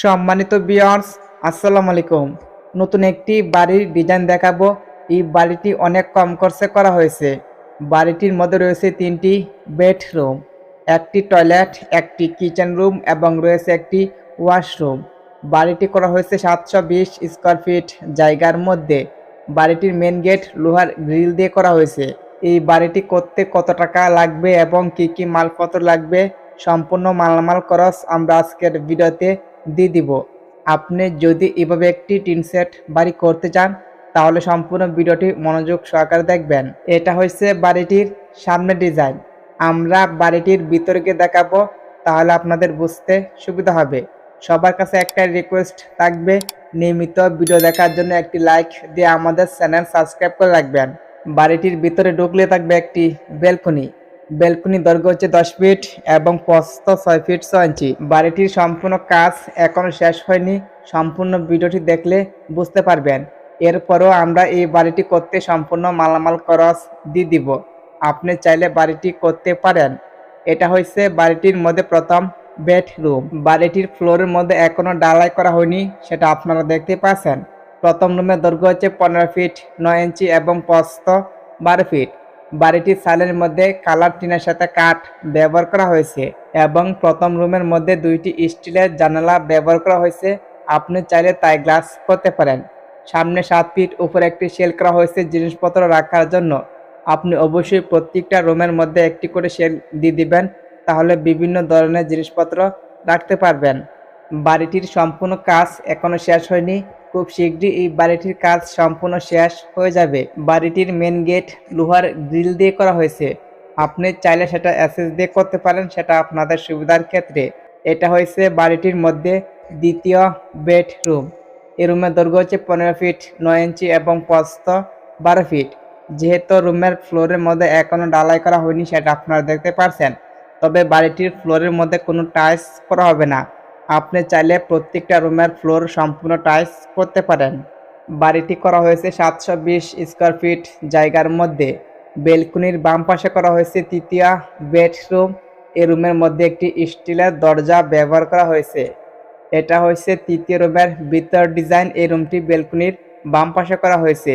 সম্মানিত বিয়ার্স আসসালামু আলাইকুম। নতুন একটি বাড়ির ডিজাইন দেখাবো। এই বাড়িটি অনেক কম খরচে করা হয়েছে। বাড়িটির মধ্যে রয়েছে তিনটি বেডরুম একটি টয়লেট একটি কিচেন রুম এবং রয়েছে একটি ওয়াশরুম বাড়িটি করা হয়েছে সাতশো বিশ স্কোয়ার ফিট জায়গার মধ্যে। বাড়িটির মেন গেট লোহার গ্রিল দিয়ে করা হয়েছে। এই বাড়িটি করতে কত টাকা লাগবে এবং কি কি মালপত্র লাগবে? সম্পূর্ণ মালামাল খরচ আমরা আজকের ভিডিওতে দিয়ে দিব। আপনি যদি এভাবে একটি টিন সেট বাড়ি করতে চান, তাহলে সম্পূর্ণ ভিডিওটি মনোযোগ সহকারে দেখবেন। এটা হচ্ছে বাড়িটির সামনে ডিজাইন। আমরা বাড়িটির ভিতরে গিয়ে দেখাবো, তাহলে আপনাদের বুঝতে সুবিধা হবে। সবার কাছে একটা রিকোয়েস্ট থাকবে, নিয়মিত ভিডিও দেখার জন্য একটি লাইক দিয়ে আমাদের চ্যানেল সাবস্ক্রাইব করে রাখবেন। বাড়িটির ভিতরে ঢুকলে থাকবে একটি বেলকনি বেলকনি দৈর্ঘ্য হচ্ছে দশ ফিট এবং প্রস্থ ছয় ফিট ছয় ইঞ্চি। বাড়িটির সম্পূর্ণ কাজ এখনও শেষ হয়নি। সম্পূর্ণ ভিডিওটি দেখলে বুঝতে পারবেন। এরপরও আমরা এই বাড়িটি করতে সম্পূর্ণ মালামাল খরচ দিয়ে দিব। আপনি চাইলে বাড়িটি করতে পারেন। এটা হচ্ছে বাড়িটির মধ্যে প্রথম বেডরুম। বাড়িটির ফ্লোরের মধ্যে এখনও ডালাই করা হয়নি, সেটা আপনারা দেখতে পাচ্ছেন। প্রথম রুমের দৈর্ঘ্য হচ্ছে পনেরো ফিট, নয় ইঞ্চি এবং প্রস্থ বারো ফিট। বাড়িটির সালের মধ্যে কালার টিনের সাথে কাঠ ব্যবহার করা হয়েছে এবং প্রথম রুমের মধ্যে দুইটি স্টিলের জানালা ব্যবহার করা হয়েছে। আপনি চাইলে তাই গ্লাস করতে পারেন। সামনে সাত ফিট উপরে একটি সেল করা হয়েছে জিনিসপত্র রাখার জন্য। আপনি অবশ্যই প্রত্যেকটা রুমের মধ্যে একটি করে সেল দিয়ে দিবেন, তাহলে বিভিন্ন ধরনের জিনিসপত্র রাখতে পারবেন। বাড়িটির সম্পূর্ণ কাজ এখনও শেষ হয়নি। খুব শীঘ্রই এই বাড়িটির কাজ সম্পূর্ণ শেষ হয়ে যাবে। বাড়িটির মেন গেট লোহার গ্রিল দিয়ে করা হয়েছে। আপনি চাইলে সেটা অ্যাসেস দিয়ে করতে পারেন, সেটা আপনাদের সুবিধার ক্ষেত্রে। এটা হয়েছে বাড়িটির মধ্যে দ্বিতীয় বেডরুম এই রুমের দৈর্ঘ্য হচ্ছে পনেরো ফিট নয় ইঞ্চি এবং পস্ত বারো ফিট যেহেতু রুমের ফ্লোরের মধ্যে এখনও ডালাই করা হয়নি, সেটা আপনারা দেখতে পারছেন। তবে বাড়িটির ফ্লোরের মধ্যে কোনো টাইলস করা হবে না। আপনি চাইলে প্রত্যেকটা রুমের ফ্লোর সম্পূর্ণ টাইলস করতে পারেন। বাড়িটি করা হয়েছে সাতশো বিশ স্কোয়ার ফিট জায়গার মধ্যে। বেলকুনির বাম পাশে করা হয়েছে তৃতীয় বেডরুম। এই রুমের মধ্যে একটি স্টিলের দরজা ব্যবহার করা হয়েছে। এটা হয়েছে তৃতীয় রুমের ভিতর ডিজাইন। এই রুমটি বেলকুনির বাম পাশে করা হয়েছে।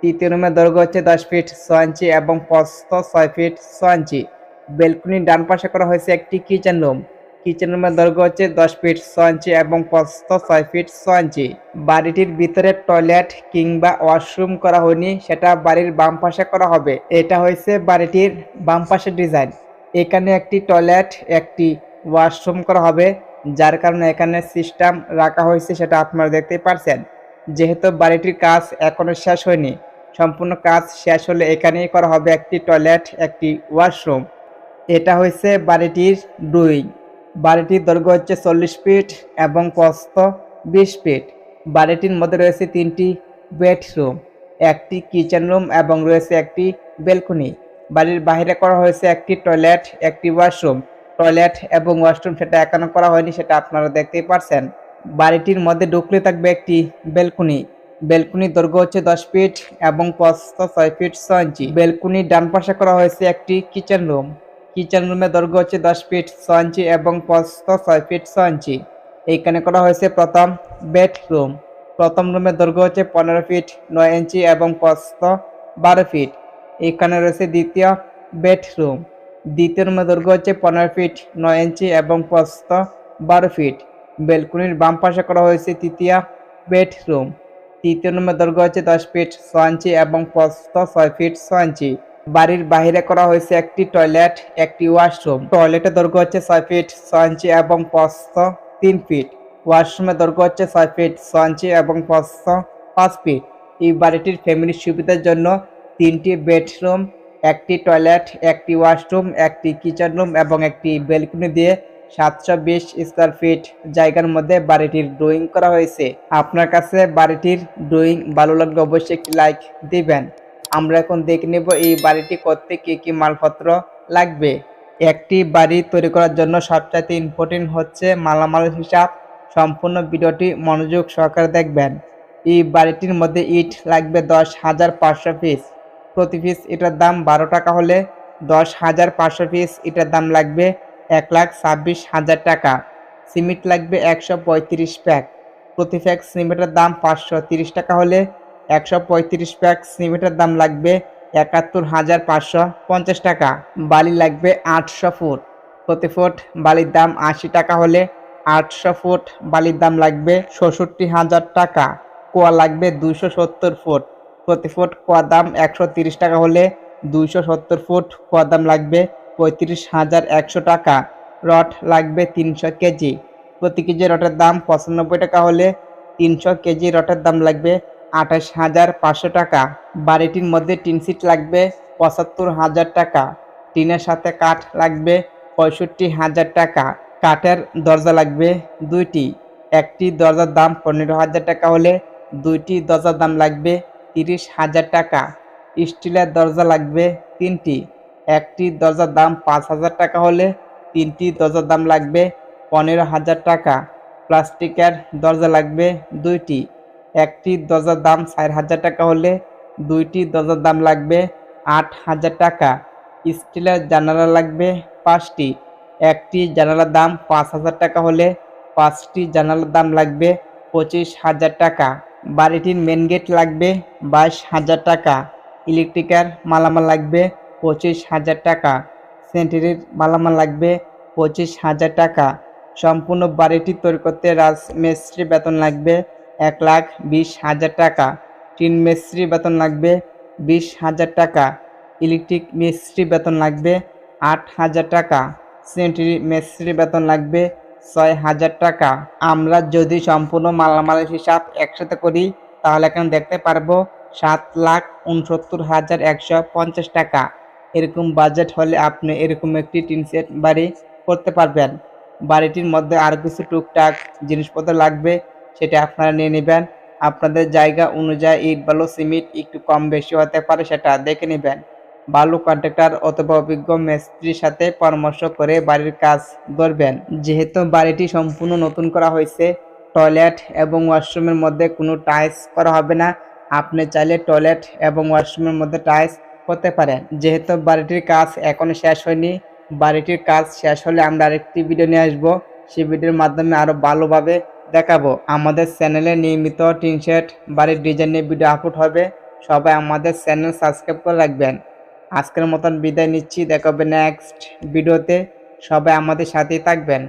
তৃতীয় রুমের দৈর্ঘ্য হচ্ছে দশ ফিট ছয় ইঞ্চি এবং প্রস্থ ছয় ফিট ছয় ইঞ্চি। বেলকুনির ডান পাশে করা হয়েছে একটি কিচেন রুম। কিচেন রুমের দৈর্ঘ্য হচ্ছে দশ ফিট ছয় ইঞ্চি এবং প্রস্থ ছয় ফিট ছয় ইঞ্চি বাড়িটির ভিতরে টয়লেট কিংবা ওয়াশরুম করা হয়নি, সেটা বাড়ির বাম পাশে করা হবে। এটা হয়েছে বাড়িটির বাম পাশের ডিজাইন এখানে একটি টয়লেট একটি ওয়াশরুম করা হবে, যার কারণে এখানে সিস্টেম রাখা হয়েছে, সেটা আপনারা দেখতে পারছেন। যেহেতু বাড়িটির কাজ এখনও শেষ হয়নি, সম্পূর্ণ কাজ শেষ হলে এখানেই করা হবে একটি টয়লেট একটি ওয়াশরুম এটা হয়েছে বাড়িটির ড্রয়িং বাড়িটির দৈর্ঘ্য হচ্ছে চল্লিশ ফিট এবং প্রস্থ বিশ ফিট। বাড়িটির মধ্যে রয়েছে তিনটি বেডরুম, একটি কিচেন রুম এবং রয়েছে একটি বেলকনি বাড়ির বাইরে করা হয়েছে একটি টয়লেট, একটি ওয়াশরুম। টয়লেট এবং ওয়াশরুম সেটা এখনও করা হয়নি, সেটা আপনারা দেখতেই পারছেন। বাড়িটির মধ্যে ঢুকলে থাকবে একটি বেলকনি বেলকুনির দৈর্ঘ্য হচ্ছে দশ ফিট এবং প্রস্থ ছয় ফিট ছয় ইঞ্চি। বেলকুনির ডান পাশে করা হয়েছে একটি কিচেন রুম। কিচেন রুমের দৈর্ঘ্য হচ্ছে দশ ফিট ছয় ইঞ্চি এবং প্রস্থ ছয় ফিট ছয় ইঞ্চি এইখানে করা হয়েছে প্রথম বেডরুম প্রথম রুমের দৈর্ঘ্য হচ্ছে পনেরো ফিট নয় ইঞ্চি এবং প্রস্থ বারো ফিট এখানে রয়েছে দ্বিতীয় বেডরুম দ্বিতীয় রুমের দৈর্ঘ্য হচ্ছে পনেরো ফিট নয় ইঞ্চি এবং প্রস্থ বারো ফিট বেলকুনির বাম পাশে করা হয়েছে তৃতীয় বেডরুম তৃতীয় রুমের দৈর্ঘ্য হচ্ছে দশ ফিট ছয় ইঞ্চি এবং প্রস্থ ছয় ফিট ছয় ইঞ্চি বাড়ির বাইরে করা হয়েছে একটি টয়লেট, একটি ওয়াশরুম। টয়লেটের দৈর্ঘ্য হচ্ছে ছয় ফিট, ছয় ইঞ্চি এবং প্রস্থ তিন ফিট। ওয়াশরুমের দৈর্ঘ্য হচ্ছে ছয় ফিট, ছয় ইঞ্চি এবং প্রস্থ পাঁচ ফিট। এই বাড়িটির ফ্যামিলির সুবিধার জন্য তিনটি বেডরুম, একটি টয়লেট, একটি ওয়াশরুম, একটি কিচেন রুম এবং একটি বেলকনি দিয়ে সাতশো বিশ স্কোয়ার ফিট জায়গার মধ্যে বাড়িটির ড্রয়িং করা হয়েছে। আপনার কাছে বাড়িটির ড্রয়িং ভালো লাগলে অবশ্যই একটি লাইক দিবেন। আমরা এখন দেখে নেব এই বাড়িটি করতে কী কী মালপত্র লাগবে। একটি বাড়ি তৈরি করার জন্য সবচাইতে ইম্পর্টেন্ট হচ্ছে মালামাল হিসাব। সম্পূর্ণ ভিডিওটি মনোযোগ সহকারে দেখবেন। এই বাড়িটির মধ্যে ইট লাগবে দশ হাজার পাঁচশো পিস প্রতি পিস এটার দাম বারো টাকা হলে দশ হাজার পাঁচশো পিস এটার দাম লাগবে এক লাখ ছাব্বিশ হাজার টাকা। সিমেন্ট লাগবে একশো পঁয়ত্রিশ প্যাক প্রতি প্যাক সিমেন্টের দাম পাঁচশো তিরিশ টাকা হলে একশো পঁয়ত্রিশ প্যাক সিমেন্টের দাম লাগবে একাত্তর হাজার পাঁচশো পঞ্চাশ টাকা। বালি লাগবে আটশো ফুট। প্রতি ফুট বালির দাম আশি টাকা হলে আটশো ফুট বালির দাম লাগবে ষষট্টি হাজার টাকা। কোয়া লাগবে দুইশো সত্তর ফুট। প্রতি ফুট কোয়ার দাম একশো তিরিশ টাকা হলে দুইশো সত্তর ফুট কোয়ার দাম লাগবে পঁয়ত্রিশ হাজার একশো টাকা। রড লাগবে তিনশো কেজি। প্রতি কেজি রটের দাম পঁচানব্বই টাকা হলে তিনশো কেজি রটের দাম লাগবে আঠাশ হাজার পাঁচশো টাকা। বাড়িটির মধ্যে টিন সিট লাগবে, পঁচাত্তর হাজার টাকা। টিনের সাথে কাঠ লাগবে, পঁয়ষট্টি হাজার টাকা। কাঠের দরজা লাগবে দুইটি। একটি দরজার দাম পনেরো হাজার টাকা হলে দুইটি দরজার দাম লাগবে তিরিশ হাজার টাকা। স্টিলের দরজা লাগবে তিনটি। একটি দরজার দাম পাঁচ হাজার টাকা হলে তিনটি দরজার দাম লাগবে পনেরো হাজার টাকা। প্লাস্টিকের দরজা লাগবে দুইটি। একটি দরজার দাম চার হাজার টাকা হলে দুইটি দরজার দাম লাগবে আট হাজার টাকা। স্টিলের জানালা লাগবে পাঁচটি। একটি জানালার দাম পাঁচ হাজার টাকা হলে পাঁচটি জানালার দাম লাগবে পঁচিশ হাজার টাকা। বাড়িটির মেন গেট লাগবে বাইশ হাজার টাকা। ইলেকট্রিকের মালামাল লাগবে পঁচিশ হাজার টাকা। সেন্টারির মালামাল লাগবে পঁচিশ হাজার টাকা। সম্পূর্ণ বাড়িটি তৈরি করতে রাজমিস্ত্রি বেতন লাগবে এক লাখ বিশ হাজার টাকা। টিন মিস্ত্রি বেতন লাগবে বিশ হাজার টাকা। ইলেকট্রিক মিস্ত্রি বেতন লাগবে আট হাজার টাকা। সেন্টারি মিস্ত্রি বেতন লাগবে ছয় হাজার টাকা। আমরা যদি সম্পূর্ণ মালামালের হিসাব একসাথে করি, তাহলে এখানে দেখতে পারব সাত লাখ উনসত্তর হাজার একশো পঞ্চাশ টাকা। এরকম বাজেট হলে আপনি এরকম একটি টিন সেট বাড়ি করতে পারবেন। বাড়িটির মধ্যে আর কিছু টুকটাক জিনিসপত্র লাগবে। সেটা আপনারা নিয়ে নেবেন। আপনাদের জায়গা অনুযায়ী ইট, বালু, সিমেন্ট একটু কম বেশি হতে পারে সেটা দেখে নেবেন। বালু কন্ট্রাক্টর অথবা অভিজ্ঞ মিস্ত্রির সাথে পরামর্শ করে বাড়ির কাজ করবেন যেহেতু বাড়িটি সম্পূর্ণ নতুন করা হয়েছে, টয়লেট এবং ওয়াশরুমের মধ্যে কোনো টাইলস করা হবে না। আপনি চাইলে টয়লেট এবং ওয়াশরুমের মধ্যে টাইলস করতে পারেন। যেহেতু বাড়িটির কাজ এখনও শেষ হয়নি, বাড়িটির কাজ শেষ হলে আমরা আরেকটি ভিডিও নিয়ে আসব। সেই ভিডিওর মাধ্যমে আরও ভালোভাবে দেখাবো। আমাদের চ্যানেলে নিয়মিত টিন শেট বাড়ির ডিজাইন নিয়ে ভিডিও আপলোড হবে। সবাই আমাদের চ্যানেল সাবস্ক্রাইব করে রাখবেন। আজকের মতন বিদায় নিচ্ছি। দেখাবে নেক্সট ভিডিওতে সবাই আমাদের সাথেই থাকবেন।